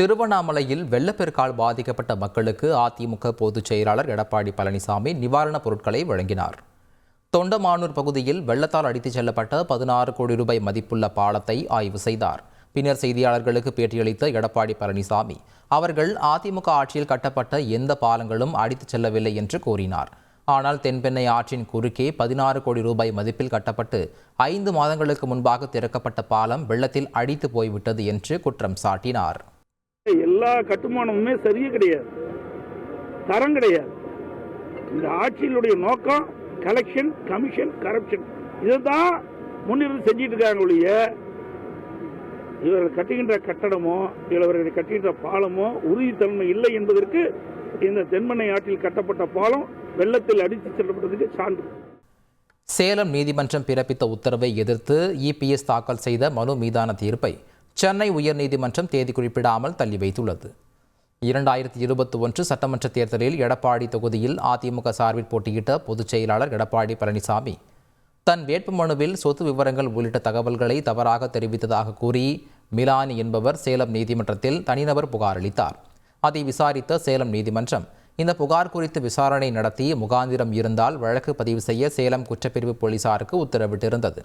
திருவண்ணாமலையில் வெள்ளப்பெருக்கால் பாதிக்கப்பட்ட மக்களுக்கு அதிமுக பொதுச் செயலாளர் எடப்பாடி பழனிசாமி நிவாரணப் பொருட்களை வழங்கினார். தொண்டமானூர் பகுதியில் வெள்ளத்தால் அடித்துச் செல்லப்பட்ட பதினாறு கோடி ரூபாய் மதிப்புள்ள பாலத்தை ஆய்வு செய்தார். பின்னர் செய்தியாளர்களுக்கு பேட்டியளித்த எடப்பாடி பழனிசாமி அவர்கள் அதிமுக ஆட்சியில் கட்டப்பட்ட எந்த பாலங்களும் அடித்துச் செல்லவில்லை என்று கூறினார். ஆனால் தென்பெண்ணை ஆற்றின் குறுக்கே பதினாறு கோடி ரூபாய் மதிப்பில் கட்டப்பட்டு ஐந்து மாதங்களுக்கு முன்பாக திறக்கப்பட்ட பாலம் வெள்ளத்தில் அடித்து போய்விட்டது என்று குற்றம் சாட்டினார். எல்லா கட்டுமானமுமே சரியே கிடையாது. தரம் கிடையாது. இந்த ஆட்சியினுடைய நோக்கம் கலெக்ஷன் கமிஷன் கரப்ஷன் இதுதான் முன்னிருந்து செஞ்சிட்டு இருக்காங்க ஒழிய இவர்கள் கட்டுகின்ற கட்டடமோ இவர்கள் கட்டுகின்ற பாலமோ உறுதித்தன்மை இல்லை என்பதற்கு இந்த தென்மனை ஆற்றில் கட்டப்பட்ட பாலம் வெள்ளத்தில் அடித்து செல்லப்பட்டதுக்கு சான்று. சேலம் நீதிமன்றம் பிறப்பித்த உத்தரவை எதிர்த்து இபிஎஸ் தாக்கல் செய்த மனு மீதான தீர்ப்பை சென்னை உயர்நீதிமன்றம் தேதி குறிப்பிடாமல் தள்ளி வைத்துள்ளது. இரண்டாயிரத்தி இருபத்தி ஒன்று சட்டமன்ற தேர்தலில் எடப்பாடி தொகுதியில் அதிமுக சார்பில் போட்டியிட்ட பொதுச் செயலாளர் எடப்பாடி பழனிசாமி தன் வேட்புமனுவில் சொத்து விவரங்கள் உள்ளிட்ட தகவல்களை தவறாக தெரிவித்ததாக கூறி மிலானி என்பவர் சேலம் நீதிமன்றத்தில் தனிநபர் புகார் அளித்தார். அதை விசாரித்த சேலம் நீதிமன்றம் இந்த புகார் குறித்து விசாரணை நடத்தி முகாந்திரம் இருந்தால் வழக்கு பதிவு செய்ய சேலம் குற்றப்பிரிவு போலீசாருக்கு உத்தரவிட்டிருந்தது.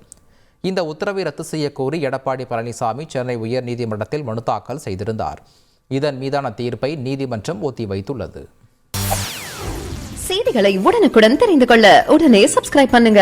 இந்த உத்தரவை ரத்து செய்யக்கோரி எடப்பாடி பழனிசாமி சென்னை உயர்நீதிமன்றத்தில் மனு தாக்கல் செய்திருந்தார். இதன் மீதான தீர்ப்பை நீதிமன்றம் ஒத்திவைத்துள்ளது. செய்திகளை உடனுக்குடன் தெரிந்து கொள்ள உடனே சப்ஸ்கிரைப் பண்ணுங்க.